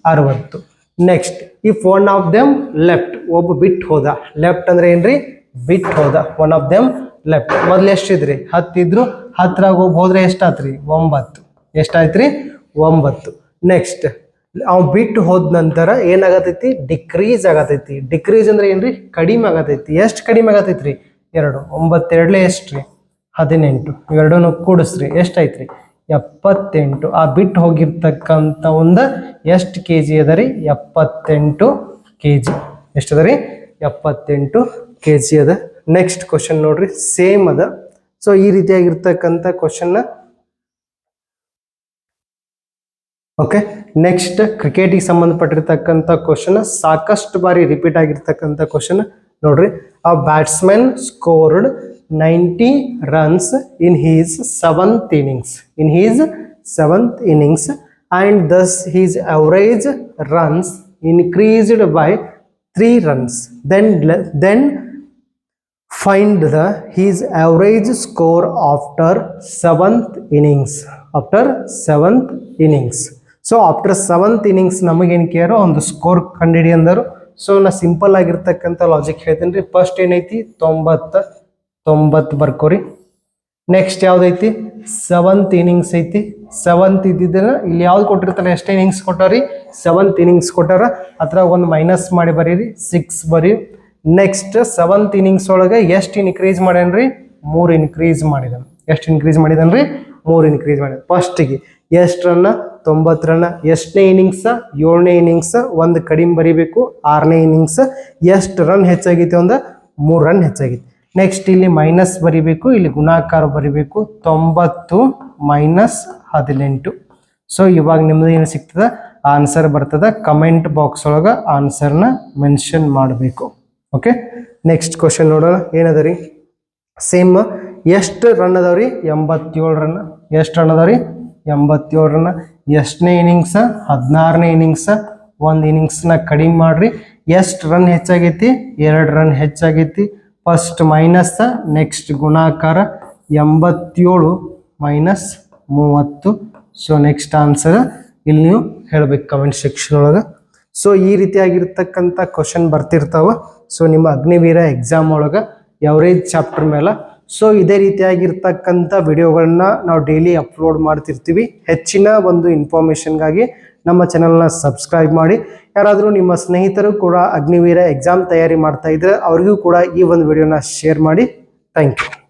ಅರವತ್ತು. Next if one of them left ಒಬ್ಬ ಬಿಟ್ಟು ಹೋದ. ಲೆಫ್ಟ್ ಅಂದ್ರೆ ಏನ್ರಿ? ಬಿಟ್ಟು ಹೋದ. ಒನ್ ಆಫ್ ದೆಮ್ ಲೆಫ್ಟ್ ಮೊದ್ಲು ಎಷ್ಟಿದ್ರಿ? ಹತ್ತಿದ್ರು ಹತ್ತಿರಾಗ ಒಬ್ಬ ಹೋದ್ರೆ ಎಷ್ಟಾತ್ರಿ? ಒಂಬತ್ತು. ಎಷ್ಟಾಯ್ತ್ರಿ? ಒಂಬತ್ತು. ನೆಕ್ಸ್ಟ್ ಅವ್ ಬಿಟ್ಟು ಹೋದ ನಂತರ ಏನಾಗತೈತಿ? ಡಿಕ್ರೀಸ್ ಆಗತೈತಿ. ಡಿಕ್ರೀಸ್ ಅಂದ್ರೆ ಏನ್ರಿ? ಕಡಿಮೆ ಆಗತೈತಿ. ಎಷ್ಟು ಕಡಿಮೆ ಆಗತೈತ್ರಿ? ಎರಡು. ಒಂಬತ್ತೆರಡ್ಲೆ ಎಷ್ಟ್ರಿ? ಹದಿನೆಂಟು. ಇವೆರಡನ್ನು ಕೂಡಿಸ್ರಿ. ಎಷ್ಟಾಯ್ತ್ರಿ? ಎಪ್ಪತ್ತೆಂಟು. ಆ ಬಿಟ್ಟು ಹೋಗಿರ್ತಕ್ಕಂಥ ಒಂದು ಎಷ್ಟು ಕೆ ಜಿ ಅದ ರೀ? ಎಪ್ಪತ್ತೆಂಟು ಕೆ ಜಿ ಎಷ್ಟು ಅದ ರೀ? ಎಪ್ಪತ್ತೆಂಟು ಕೆ ಜಿ ಅದ. ನೆಕ್ಸ್ಟ್ ಕ್ವಶನ್ ನೋಡ್ರಿ. ಸೇಮ್ ಅದ. ಸೊ ಈ ರೀತಿಯಾಗಿರ್ತಕ್ಕಂಥ ಕ್ವಶನ್ನ ಓಕೆ ನೆಕ್ಸ್ಟ್ ಕ್ರಿಕೆಟಿಗೆ ಸಂಬಂಧಪಟ್ಟಿರ್ತಕ್ಕಂಥ ಕ್ವಶನ್ ಸಾಕಷ್ಟು ಬಾರಿ ರಿಪೀಟ್ ಆಗಿರ್ತಕ್ಕಂಥ ಕ್ವಶನ್ ನೋಡ್ರಿ. A batsman scored ninety runs in his seventh innings in his seventh innings and thus his average runs increased by three runs then then find the, his average score after seventh innings. After seventh innings. So after seventh innings ನಮಗೇನು ಕೇರೋ ಒಂದು score ಕಂಡಿಡಿ ಅಂದರು so ನಾ simple ಆಗಿರ್ತಕ್ಕಂಥ logic ಹೇಳ್ತೀನಿ ರೀ first ಏನೈತಿ? ತೊಂಬತ್ತ ತೊಂಬತ್ತು ಬರ್ಕೋರಿ ನೆಕ್ಸ್ಟ್ ಯಾವುದೈತಿ? ಸೆವೆಂತ್ ಇನಿಂಗ್ಸ್ ಐತಿ. ಸೆವೆಂತ್ ಇದ್ದಿದ್ದನ್ನ ಇಲ್ಲಿ ಯಾವ್ದು ಕೊಟ್ಟಿರ್ತಾರೆ ಎಷ್ಟು ಇನಿಂಗ್ಸ್ ಕೊಟ್ಟಾರಿ ಸೆವೆಂತ್ ಇನಿಂಗ್ಸ್ ಕೊಟ್ಟಾರ. ಅದ್ರಾಗ ಒಂದು ಮೈನಸ್ ಮಾಡಿ ಬರೀರಿ. ಸಿಕ್ಸ್ ಬರೀ. ನೆಕ್ಸ್ಟ್ ಸೆವೆಂತ್ ಇನಿಂಗ್ಸ್ ಒಳಗೆ ಎಷ್ಟು ಇನ್ಕ್ರೀಸ್ ಮಾಡ್ಯಾನ್ರಿ ಮೂರು ಇನ್ಕ್ರೀಸ್ ಮಾಡಿದಾನೆ. ಎಷ್ಟು ಇನ್ಕ್ರೀಸ್ ಮಾಡಿದನ್ರಿ ಮೂರು ಇನ್ಕ್ರೀಸ್ ಮಾಡಿದ ಫಸ್ಟಿಗೆ ಎಷ್ಟು ರನ್ನ? ತೊಂಬತ್ತು ರನ್ನ. ಎಷ್ಟನೇ ಇನ್ನಿಂಗ್ಸ್ ಏಳನೇ ಇನಿಂಗ್ಸ್ ಒಂದು ಕಡಿಮೆ ಬರೀಬೇಕು. ಆರನೇ ಇನಿಂಗ್ಸ್ ಎಷ್ಟು ರನ್ ಹೆಚ್ಚಾಗಿತ್ತು ಒಂದು ಮೂರು ರನ್ ಹೆಚ್ಚಾಗೈತಿ. ನೆಕ್ಸ್ಟ್ ಇಲ್ಲಿ ಮೈನಸ್ ಬರಿಬೇಕು, ಇಲ್ಲಿ ಗುಣಾಕಾರ ಬರಿಬೇಕು. ತೊಂಬತ್ತು ಮೈನಸ್ ಹದಿನೆಂಟು. ಸೊ ಇವಾಗ ನಿಮ್ದು ಏನು ಸಿಗ್ತದ? ಆನ್ಸರ್ ಬರ್ತದ. ಕಮೆಂಟ್ ಬಾಕ್ಸ್ ಒಳಗೆ ಆನ್ಸರ್ನ ಮೆನ್ಷನ್ ಮಾಡಬೇಕು. ಓಕೆ ನೆಕ್ಸ್ಟ್ ಕ್ವಶನ್ ನೋಡೋಣ. ಏನದ ರೀ? ಸೇಮ್ ಎಷ್ಟು ರನ್ ಅದಾವ್ರಿ ಎಂಬತ್ತೇಳು ರನ್ ಎಷ್ಟು ರನ್ ಅದಾವ್ರಿ ಎಂಬತ್ತೇಳು ರನ್ ಎಷ್ಟನೇ ಇನಿಂಗ್ಸ ಹದಿನಾರನೇ ಇನಿಂಗ್ಸ ಒಂದು ಇನಿಂಗ್ಸ್ನ ಕಡಿಮೆ ಮಾಡ್ರಿ. ಎಷ್ಟು ರನ್ ಹೆಚ್ಚಾಗೈತಿ? ಎರಡು ರನ್ ಹೆಚ್ಚಾಗೈತಿ. ಫಸ್ಟ್ ಮೈನಸ್ ನೆಕ್ಸ್ಟ್ ಗುಣಾಕಾರ ಎಂಬತ್ತೇಳು ಮೈನಸ್ ಮೂವತ್ತು. ಸೊ ನೆಕ್ಸ್ಟ್ ಆನ್ಸರ್ ಇಲ್ಲಿ ನೀವು ಹೇಳ್ಬೇಕು ಕಮೆಂಟ್ ಸೆಕ್ಷನ್ ಒಳಗೆ. ಸೊ ಈ ರೀತಿಯಾಗಿರ್ತಕ್ಕಂಥ ಕ್ವಶನ್ ಬರ್ತಿರ್ತಾವೆ. ಸೊ ನಿಮ್ಮ ಅಗ್ನಿವೀರ ಎಕ್ಸಾಮ್ ಒಳಗೆ ಎವರೇಜ್ ಚಾಪ್ಟರ್ ಮೇಲೆ. ಸೊ ಇದೇ ರೀತಿಯಾಗಿರ್ತಕ್ಕಂಥ ವಿಡಿಯೋಗಳನ್ನ ನಾವು ಡೈಲಿ ಅಪ್ಲೋಡ್ ಮಾಡ್ತಿರ್ತೀವಿ. ಹೆಚ್ಚಿನ ಒಂದು ಇನ್ಫಾರ್ಮೇಷನ್ಗಾಗಿ ನಮ್ಮ ಚಾನಲ್ನ ಸಬ್ಸ್ಕ್ರೈಬ್ ಮಾಡಿ. ಯಾರಾದರೂ ನಿಮ್ಮ ಸ್ನೇಹಿತರು ಕೂಡ ಅಗ್ನಿವೀರ ಎಕ್ಸಾಮ್ ತಯಾರಿ ಮಾಡ್ತಾ ಇದ್ರೆ ಅವ್ರಿಗೂ ಕೂಡ ಈ ಒಂದು ವಿಡಿಯೋನ ಶೇರ್ ಮಾಡಿ. Thank you